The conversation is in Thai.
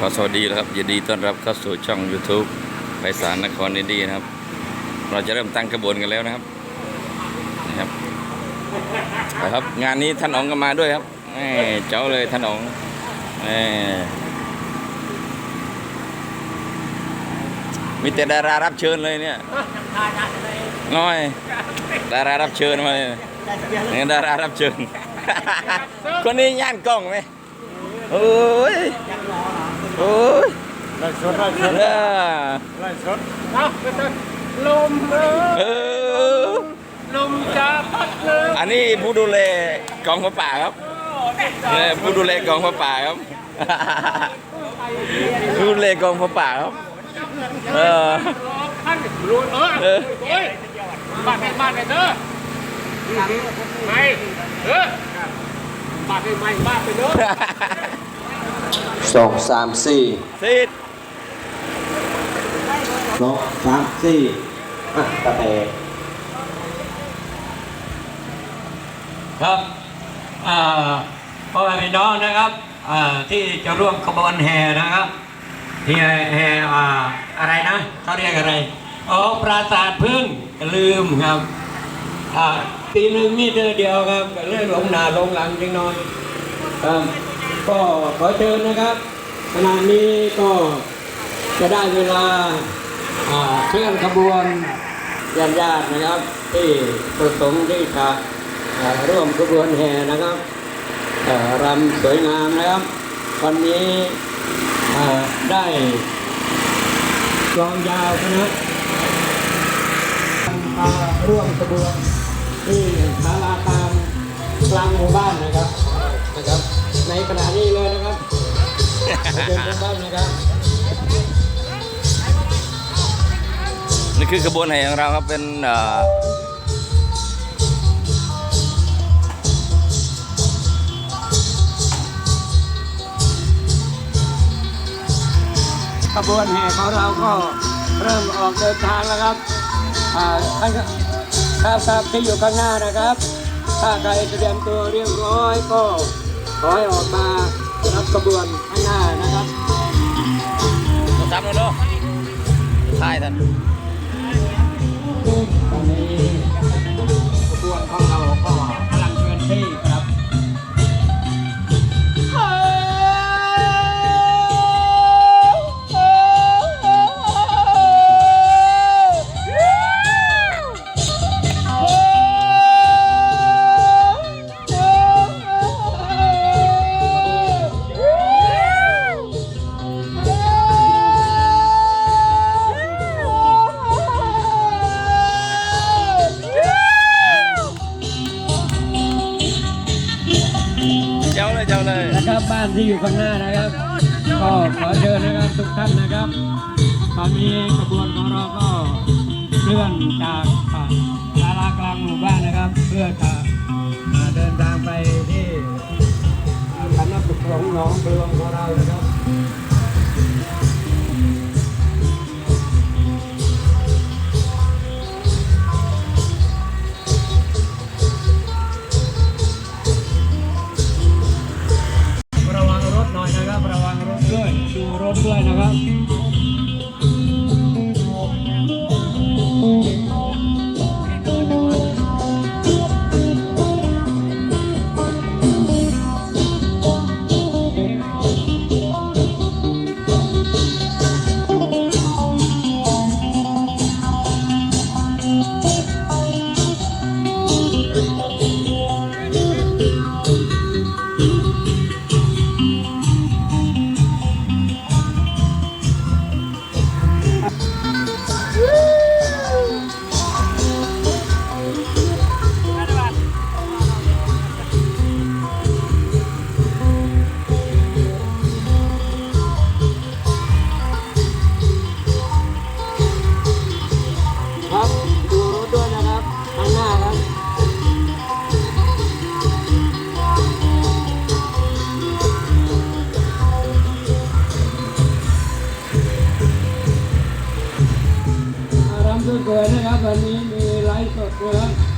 ขอสวัสดีนะครับยินดีต้อนรับเข้าสู่ช่อง YouTube ไพศาลนครอิดีนะครับ เราจะเริ่มตั้งขบวนกันแล้วนะครับนะครับนะครับ งานนี้ท่านอ๋องก็มาด้วยครับแหม่เจ้าเลยท่านอ๋องแหม่มีแต่ดารารับเชิญเลยเนี่ยน้อยดารารับเชิญมาเลยนี่ยดารารับเชิญ คนนี้ย่านกล้องไหมโอ้ย ล่สดไล่สดเออไล่สดเอาไปเถอะลมเออเออลมจะพัดเลยอันนี้ผู้ดูแลกองพระป่าครับเนี่ยผู้ดูแลกองพระป่าครับ ผู้ดูแลกองพระป่าครับ เออท่านรู้เออเออ โอ้ยบ้านไหนบ้านไหนเด้อไม่เออบ้านไหนไม่บ้านไปเด้อ สองสามสี่ ซีด สองสามสี่อะกระแตครับอ่าพ่อแม่พี่น้องนะครับอ่าที่จะร่วมขบวนแห่นะครับที่แห่อ่าอะไรนะเขาเรียกอะไรอ๋อปราสาทพึ่งลืมครับอ่าปีหนึ่งมีเดือเดียวครับก็เลยหลงหนาลงหลังจังน้อยครับก็ขอเชิญนะครับขณะนี้ก็จะได้เวลา เคลื่อนขบวนญาติญาตินะครับ ที่ประสงค์ที่จะร่วมขบวนแห่นะครับรำสวยงามนะครับ วันนี้ได้กลองยาวคณะมาร่วมขบวนที่ศาลากลางกลางหมู่บ้านนะครับนะครับ ในขณะนี้เลยนะครับเชิญทุกท่านนะครับ นี่คือขบวนแห่ของเราครับเป็นเอ่อขบวนแห่ของเราก็เริ่มออกเดินทางแล้วครับอ่าท่านครับครับที่อยู่ข้างหน้านะครับ ถ้าใครเตรียมตัวเรียบร้อยก็ขอให้ออกมารับขบวนข้างหน้านะครับตามมาดูท้ายท่านานที่อยู่ข้างหน้านะครับ ก็ขอเชิญนะครับทุกท่านนะครับ ตอนนี้ขบวนของเราก็เคลื่อนจากลาศาลากลางหมู่บ้านนะครับ เพื่อจะอ่าเดินทางไปที่คณะปกครองหนองเปลืองของเรานะครับ 那我